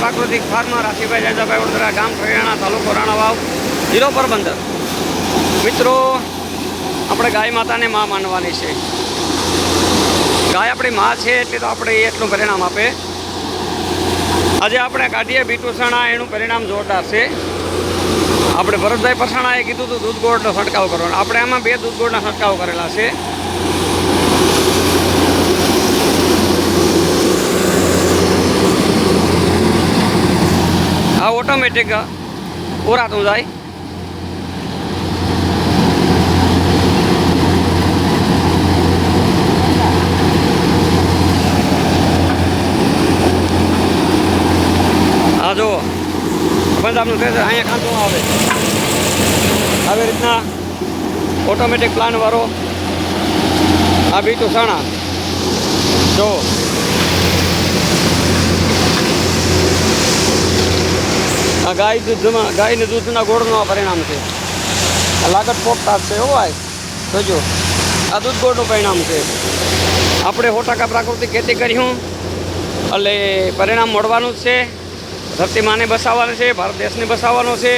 Farmer રાશીભાઈ જાજાભાઈ Vadodara ગામ ખરિયાણા તાલુકો રાણાવાવ, જિલ્લો પોરબંદર. મિત્રો, આપણે ગાય માતાને માં માનવાની છે. ગાય આપણી માં છે એટલે તો આપણે એટલું પરિણામ આપે. આજે આપણે કાઢીએ બીટુસણા, એનું પરિણામ જોરદાર છે. આપણે ભરતભાઈ પસાણાએ કીધું હતું દૂધ ગોળનો છંટકાવ કરવાનો. આપણે આમાં બે દૂધ ગોળના છંટકાવ કરેલા છે. આ ઓટોમેટિક ઓરાતું જાય. આ જુઓ. પંજાબનું ટ્રેઝર અહીંયા કાંતો આવે. આવી રીતના ઓટોમેટિક પ્લાન વાળો આ બીટું સણા. જો આ ગાય દૂધમાં ગાયને દૂધના ગોળનું આ પરિણામ છે. આ લાગત પોપતા છે એવું હોય જોજો. આ દૂધ ગોળનું પરિણામ છે. આપણે સો ટકા પ્રાકૃતિક ખેતી કર્યું એટલે પરિણામ મળવાનું જ છે. ધરતી માને બસાવવાનું છે, ભારત દેશને બસાવવાનો છે.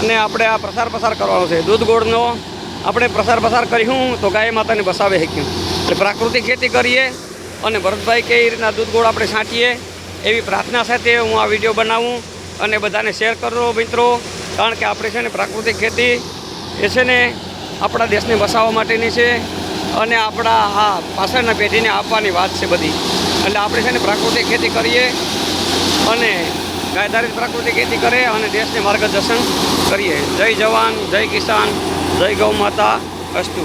અને આપણે આ પ્રસાર પ્રસાર કરવાનો છે. દૂધ ગોળનો આપણે પ્રસાર પ્રસાર કર્યું તો ગાય માતાને બસાવે શક્યું. એટલે પ્રાકૃતિક ખેતી કરીએ અને ભરતભાઈ કે એ રીતના દૂધ ગોળ આપણે છાંટીએ એવી પ્રાર્થના સાથે હું આ વીડિયો બનાવું. અને બધાને શેર કરો મિત્રો, કારણ કે આપણે છે ને પ્રાકૃતિક ખેતી એ છે ને આપણા દેશને વસાવવા માટેની છે અને આપણા આ પાછળના પેઢીને આપવાની વાત છે બધી. એટલે આપણે છે ને પ્રાકૃતિક ખેતી કરીએ અને ગાયધારિત પ્રાકૃતિક ખેતી કરે અને દેશને માર્ગદર્શન કરીએ. જય જવાન, જય કિસાન, જય ગૌ માતા અસ્તુ.